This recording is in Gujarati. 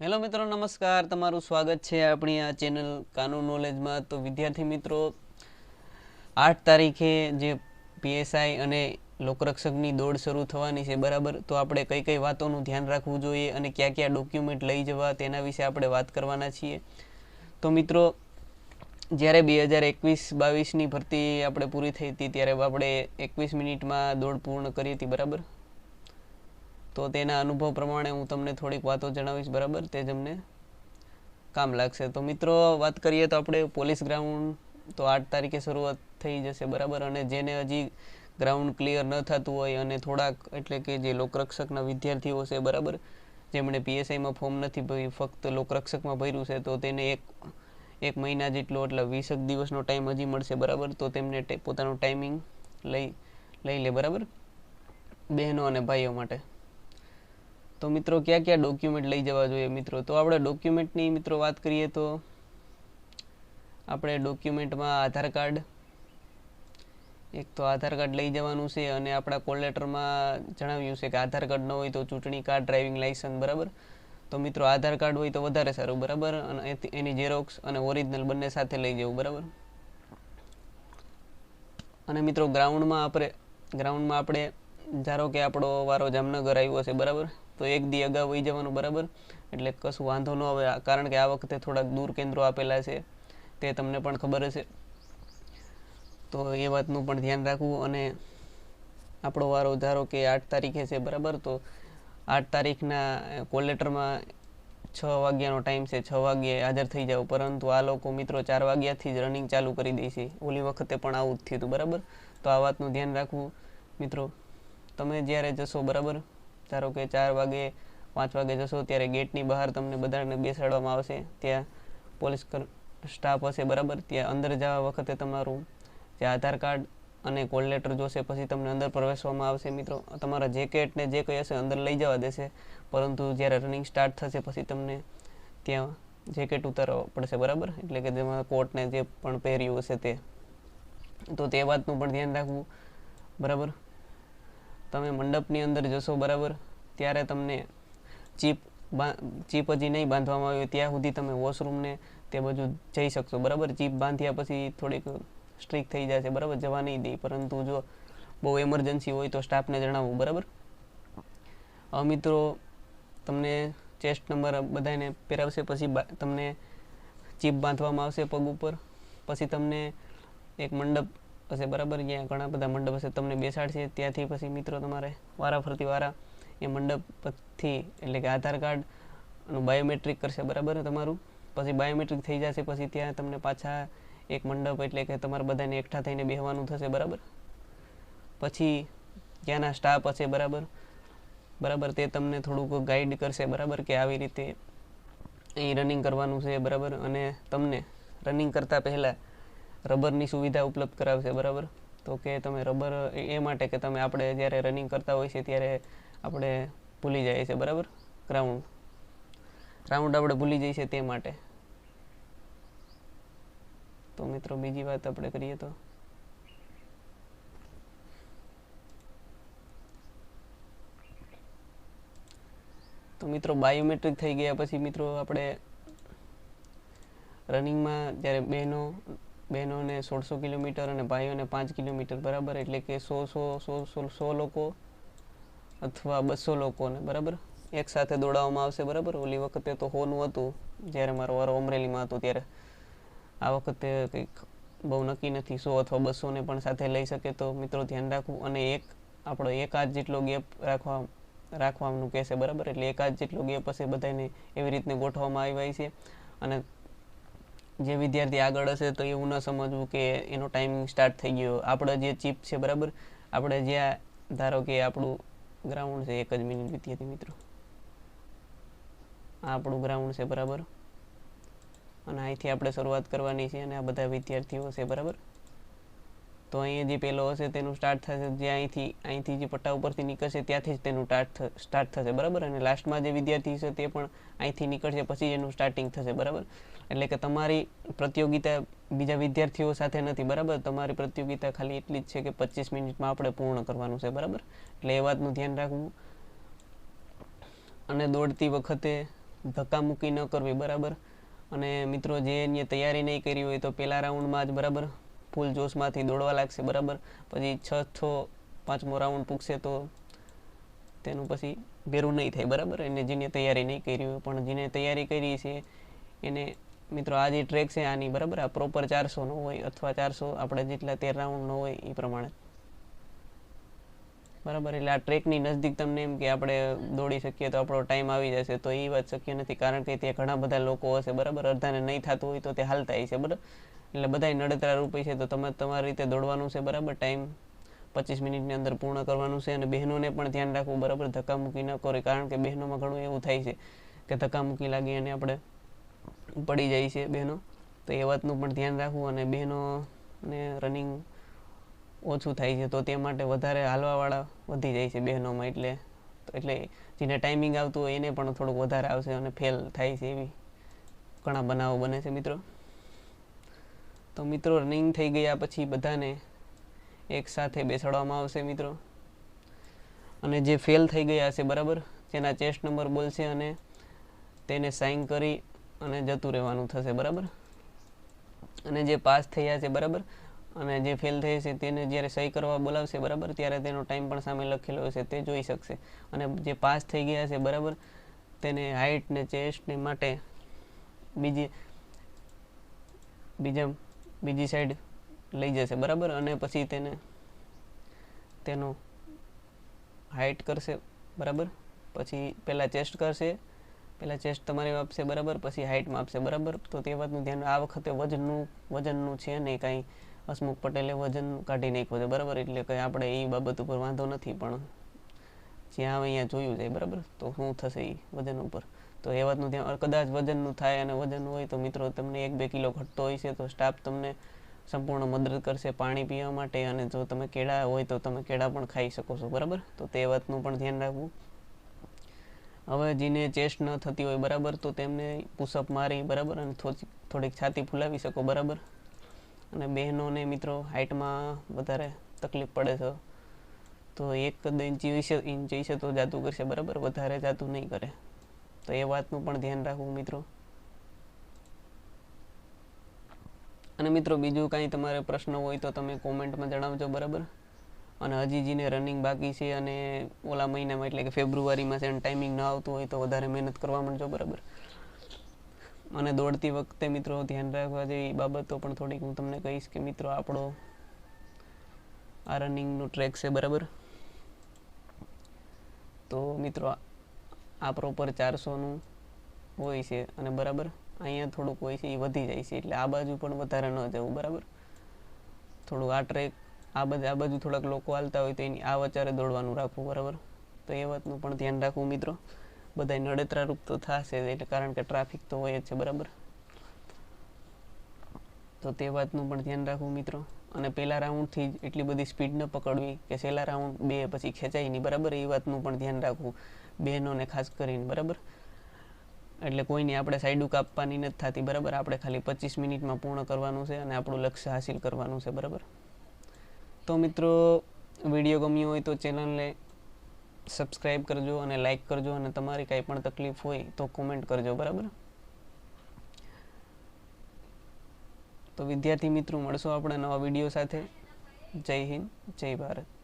હેલો મિત્રો, નમસ્કાર. તમારું સ્વાગત છે આપણી આ ચેનલ કાનૂન નોલેજમાં. તો વિદ્યાર્થી મિત્રો, આઠ તારીખે જે પીએસઆઈ અને લોકરક્ષકની દોડ શરૂ થવાની છે, બરાબર? તો આપણે કઈ કઈ વાતોનું ધ્યાન રાખવું જોઈએ અને કયા કયા ડોક્યુમેન્ટ લઈ જવા, તેના વિશે આપણે વાત કરવાના છીએ. તો મિત્રો, જ્યારે બે હજાર એકવીસ બાવીસની ભરતી આપણે પૂરી થઈ હતી, ત્યારે આપણે એકવીસ મિનિટમાં દોડ પૂર્ણ કરી હતી, બરાબર? તો તેના અનુભવ પ્રમાણે હું તમને થોડીક વાતો જણાવીશ, બરાબર? તે જ અમને કામ લાગશે. તો મિત્રો, વાત કરીએ તો આપણે પોલીસ ગ્રાઉન્ડ તો આઠ તારીખે શરૂઆત થઈ જશે, બરાબર? અને જેને હજી ગ્રાઉન્ડ ક્લિયર ન થતું હોય અને થોડાક એટલે કે જે લોકરક્ષકના વિદ્યાર્થીઓ છે, બરાબર? જેમણે પીએસઆઈમાં ફોર્મ નથી ભર્યું, ફક્ત લોકરક્ષકમાં ભર્યું છે, તો તેને એક એક મહિના જેટલો એટલે વીસક દિવસનો ટાઈમ હજી મળશે, બરાબર? તો તેમને પોતાનું ટાઈમિંગ લઈ લઈ લે, બરાબર? બહેનો અને ભાઈઓ માટે. તો મિત્રો કયા કયા ડોક્યુમેન્ટ લઈ જવા જોઈએ મિત્રો? તો આપણે ડોક્યુમેન્ટની મિત્રો વાત કરીએ તો આપણે ડોક્યુમેન્ટમાં આધાર કાર્ડ, એક તો આધાર કાર્ડ લઈ જવાનું છે અને આપણા કોલ લેટરમાં જણાવ્યું છે કે આધાર કાર્ડ ન હોય તો ચૂંટણી કાર્ડ, ડ્રાઇવિંગ લાઇસન્સ, બરાબર? તો મિત્રો આધાર કાર્ડ હોય તો વધારે સારું, બરાબર? અને એની ઝેરોક્સ અને ઓરિજિનલ બંને સાથે લઈ જવું, બરાબર? અને મિત્રો ગ્રાઉન્ડમાં આપણે ગ્રાઉન્ડમાં આપણે ધારો કે આપણો વારો જામનગર આવ્યો છે, બરાબર? તો એક દી અગાઉ વહી જવાનું, બરાબર? એટલે કશું વાંધો ન આવે. કારણ કે આ વખતે થોડાક દૂર કેન્દ્રો આપેલા છે, તે તમને પણ ખબર હશે. તો એ વાતનું પણ ધ્યાન રાખવું અને આપણો વારો, ધારો કે આઠ તારીખે છે, બરાબર? તો આઠ તારીખના કોલેટરમાં છ વાગ્યાનો ટાઈમ છે, છ વાગ્યે હાજર થઈ જાવ પરંતુ આ લોકો મિત્રો ચાર વાગ્યાથી જ રનિંગ ચાલુ કરી દે છે. ઓલી વખતે પણ આવું જ થયું હતું, બરાબર? તો આ વાતનું ધ્યાન રાખવું. મિત્રો, તમે જ્યારે જશો, બરાબર? ધારો કે ચાર વાગે, પાંચ વાગે જશો ત્યારે ગેટની બહાર તમને બધાને બેસાડવામાં આવશે. ત્યાં પોલીસ સ્ટાફ હશે બરાબર? ત્યાં અંદર જવા વખતે તમારું જે આધાર કાર્ડ અને કોલ લેટર જોશે, પછી તમને અંદર પ્રવેશવામાં આવશે મિત્રો. તમારા જેકેટ ને જે કંઈ હશે અંદર લઈ જવા દેશે. પરંતુ જ્યારે રનિંગ સ્ટાર્ટ થશે, પછી તમને ત્યાં જેકેટ ઉતારવા પડશે, બરાબર? એટલે કે તેમાં કોટને જે પણ પહેર્યું હશે તે. તો તે વાતનું પણ ધ્યાન રાખવું, બરાબર? તમે મંડપની અંદર જશો બરાબર, ત્યારે તમને ચીપ ચીપ હજી નહીં બાંધવામાં આવ્યો ત્યાં સુધી તમે વોશરૂમને તે બધું જઈ શકશો, બરાબર? ચીપ બાંધ્યા પછી થોડીક સ્ટ્રિક થઈ જશે, બરાબર? જવા નહીં દે, પરંતુ જો બહુ એમરજન્સી હોય તો સ્ટાફને જણાવવું બરાબર? મિત્રો, તમને ચેસ્ટ નંબર બધાને પહેરાવશે, પછી તમને ચીપ બાંધવામાં આવશે પગ ઉપર, પછી તમને એક મંડપ હશે, બરાબર? જ્યાં ઘણા બધા મંડપ હશે. તમને બેસાડશે. ત્યાંથી પછી મિત્રો તમારે વારા ફરતી વારા એ મંડપ પરથી એટલે કે આધાર કાર્ડનું બાયોમેટ્રિક કરશે, બરાબર તમારું? પછી બાયોમેટ્રિક થઈ જશે, પછી ત્યાં તમને પાછા એક મંડપ એટલે કે તમારે બધાને એકઠા થઈને બેહવાનું થશે, બરાબર? પછી ત્યાંના સ્ટાફ હશે, બરાબર? બરાબર, તે તમને થોડુંક ગાઈડ કરશે, બરાબર, કે આવી રીતે અહીં રનિંગ કરવાનું છે, બરાબર? અને તમને રનિંગ કરતાં પહેલાં રબરની સુવિધા ઉપલબ્ધ કરાવશે, બરાબર? તો કે તમે રબર, એ માટે કે તમે આપણે જ્યારે રનિંગ કરતા હોય છે ત્યારે આપણે ભૂલી જઈએ છીએ બરાબર? ગ્રાઉન્ડ રાઉન્ડ આપણે ભૂલી જઈએ છીએ તે માટે. તો મિત્રો, બીજી વાત આપણે કરીએ તો? તો મિત્રો બાયોમેટ્રિક થઈ ગયા પછી મિત્રો, આપણે રનિંગમાં જ્યારે બહેનો બહેનોને સોળસો કિલોમીટર અને ભાઈઓને પાંચ કિલોમીટર, બરાબર? એટલે કે સો સો સો સો સો લોકો અથવા બસો લોકોને, બરાબર? એક સાથે દોડાવવામાં આવશે, બરાબર? ઓલી વખતે તો હોનું હતું, જ્યારે મારો વારો અમરેલીમાં હતો, ત્યારે આ વખતે કંઈક બહુ નક્કી નથી, સો અથવા બસોને પણ સાથે લઈ શકે. તો મિત્રો, ધ્યાન રાખવું અને એક, આપણો એક હાથ જેટલો ગેપ રાખવા, રાખવાનું કહેશે, બરાબર? એટલે એક હાથ જેટલો ગેપ હશે બધાને એવી રીતને ગોઠવવામાં આવ્યા છે. અને જે વિદ્યાર્થી આગળ હશે તો એવું ન સમજવું કે એનો ટાઈમિંગ સ્ટાર્ટ થઈ ગયો. આપણે જે ચીપ છે, બરાબર? આપણે જ્યાં, ધારો કે આપણું ગ્રાઉન્ડ છે, એક જ મિનિટ વિદ્યાર્થી મિત્રો. આ આપણું ગ્રાઉન્ડ છે, બરાબર? અને અહીંથી આપણે શરૂઆત કરવાની છે અને આ બધા વિદ્યાર્થીઓ છે, બરાબર? તો અહીંયા જે પહેલો હશે તેનું સ્ટાર્ટ થશે, જે અહીંથી અહીંથી જે પટ્ટા ઉપરથી નીકળશે ત્યાંથી જ તેનું સ્ટાર્ટ સ્ટાર્ટ થશે, બરાબર? અને લાસ્ટમાં જે વિદ્યાર્થી છે તે પણ અહીંથી નીકળશે, પછી એનું સ્ટાર્ટિંગ થશે, બરાબર? એટલે કે તમારી પ્રતિયોગિતા બીજા વિદ્યાર્થીઓ સાથે નથી, બરાબર? તમારી પ્રતિયોગિતા ખાલી એટલી જ છે કે પચીસ મિનિટમાં આપણે પૂર્ણ કરવાનું છે, બરાબર? એટલે એ વાતનું ધ્યાન રાખવું. અને દોડતી વખતે ધક્કા મૂકી ન કરવી, બરાબર? અને મિત્રો, જે એની તૈયારી નહીં કરી હોય તો પહેલા રાઉન્ડમાં જ, બરાબર? ફૂલ જોશમાંથી દોડવા લાગશે, બરાબર? પછી છ છ, પાંચમો રાઉન્ડ પૂગશે તો તેનું પછી ભેરું નહીં થાય, બરાબર? એને જેને તૈયારી નહીં કરી હોય, પણ જેને તૈયારી કરી છે, એને મિત્રો આ જે ટ્રેક છે આની, બરાબર? આ પ્રોપર ચારસોનો હોય અથવા ચારસો આપણે જેટલા તેર રાઉન્ડનો હોય એ પ્રમાણે. બરાબર? એટલે આ ટ્રેકની નજદીક તમને એમ કે આપણે દોડી શકીએ તો આપણો ટાઈમ આવી જશે, તો એ વાત શક્ય નથી, કારણ કે ત્યાં ઘણા બધા લોકો હશે, બરાબર? અડધાને નહીં થતું હોય તો તે હાલતા હશે, બરાબર? એટલે બધા નડતરા રૂપી છે, તો તમે તમારી રીતે દોડવાનું છે, બરાબર? ટાઈમ પચીસ મિનિટની અંદર પૂર્ણ કરવાનું છે, અને બહેનોને પણ ધ્યાન રાખવું, બરાબર? ધક્કા મૂકી ન કરે, કારણ કે બહેનોમાં ઘણું એવું થાય છે કે ધક્કા મૂકી લાગી અને આપણે પડી જાય છે બહેનો. તો એ વાતનું પણ ધ્યાન રાખવું, અને બહેનોને રનિંગ ઓછું થાય છે, તો તે માટે વધારે હાલવાવાળા વધી જાય છે બહેનોમાં, એટલે એટલે જેને ટાઈમિંગ આવતું હોય એને પણ થોડુંક વધારે આવશે અને ફેલ થાય છે એવી ઘણા બનાવો બને છે, મિત્રો. તો મિત્રો રનિંગ થઈ ગયા પછી બધાને એક સાથે બેસાડવામાં આવશે મિત્રો. અને જે ફેલ થઈ ગયા છે, બરાબર? જેના ચેસ્ટ નંબર બોલશે અને તેને સાઇન કરી અને જતું રહેવાનું થશે, બરાબર? અને જે પાસ થયા છે, બરાબર? અને જે ફેલ થઈ છે, તેને જ્યારે સહી કરવા બોલાવશે, બરાબર? ત્યારે તેનો ટાઈમ પણ સામે લખેલો હશે, તે જોઈ શકશે. અને જે પાસ થઈ ગયા છે, બરાબર? તેને હાઇટ ને ચેસ્ટ ને માટે બીજી, બીજા બીજી સાઈડ લઈ જશે, બરાબર? અને પછી તેને તેનો હાઇટ કરશે, બરાબર? પછી પહેલાં ચેસ્ટ કરશે પહેલાં ચેસ્ટ તમારે આપશે, બરાબર? પછી હાઇટમાં આપશે બરાબર? તો તે વાતનું ધ્યાન આ વખતે વજનનું વજનનું છે નહીં કાંઈ? હસમુખ પટેલે વજન કાઢી નાખ્યું છે, બરાબર? એટલે કંઈ આપણે એ બાબત ઉપર વાંધો નથી, પણ જ્યાં અહીંયા જોયું છે, બરાબર? તો શું થશે એ વજન ઉપર? તો એ વાતનું ધ્યાન કદાચ વજનનું થાય અને વજન હોય તો મિત્રો તમને એક બે કિલો ઘટતો હોય છે, તો સ્ટાફ તમને સંપૂર્ણ મદદ કરશે પાણી પીવા માટે અને જો તમે કેળા હોય તો તમે કેળા પણ ખાઈ શકો છો, બરાબર? તો તે વાતનું પણ ધ્યાન રાખવું. હવે જેને ચેસ્ટ ન થતી હોય, બરાબર, તો તેમને પુશઅપ મારી, બરાબર? અને થોડીક છાતી ફૂલાવી શકો, બરાબર? અને બહેનોને મિત્રો હાઇટમાં વધારે તકલીફ પડે છે. તો એક જઈશે વિશે તો જાતું કરશે, બરાબર? વધારે જાતું નહીં કરે. તો એ વાતનું પણ ધ્યાન રાખવું મિત્રો. અને મિત્રો, બીજું કાંઈ તમારે પ્રશ્ન હોય તો તમે કોમેન્ટમાં જણાવજો, બરાબર? અને હજી જેને રનિંગ બાકી છે અને ઓલા મહિનામાં, એટલે કે ફેબ્રુઆરીમાં છે ટાઈમિંગ ન આવતું હોય તો વધારે મહેનત કરવા માંડજો, બરાબર? અને દોડતી વખતે મિત્રો ધ્યાન રાખવા જેવી બાબતો પણ થોડીક હું તમને કહીશ કે મિત્રો, આપણો આ રનિંગનું ટ્રેક છે, બરાબર? તો મિત્રો આ પ્રોપર ચારસોનું હોય છે અને બરાબર? અહીંયા થોડુંક હોય છે, એ વધી જાય છે. એટલે આ બાજુ પણ વધારે ન જવું, બરાબર? થોડું આ ટ્રેક, આ બધા, આ બાજુ થોડાક લોકો હાલતા હોય તો એની, આ વચારે દોડવાનું રાખવું, બરાબર? તો એ વાતનું પણ ધ્યાન રાખવું, મિત્રો. બધા નડતરા રૂપ તો થશે એટલે કારણ કે ટ્રાફિક તો હોય જ છે, બરાબર? તો તે વાતનું પણ ધ્યાન રાખવું, મિત્રો. અને પહેલા રાઉન્ડથી જ એટલી બધી સ્પીડ ન પકડવી કે છેલ્લા રાઉન્ડ બે પછી ખેંચાય નહીં બરાબર? એ વાતનું પણ ધ્યાન રાખવું, બહેનોને ખાસ કરીને, બરાબર? એટલે કોઈની આપણે સાઈડું કાપવાની નથી થતી, બરાબર? આપણે ખાલી પચીસ મિનિટમાં પૂર્ણ કરવાનું છે અને આપણું લક્ષ્ય હાસિલ કરવાનું છે, બરાબર? તો મિત્રો, વીડિયો ગમ્યો હોય તો ચેનલને સબસ્ક્રાઈબ કરજો અને લાઇક કરજો અને તમારી કાંઈ પણ તકલીફ હોય તો કોમેન્ટ કરજો, બરાબર? તો વિદ્યાર્થી મિત્રો મળશો આપણે નવા વીડિયો સાથે. જય હિન્દ જય ભારત.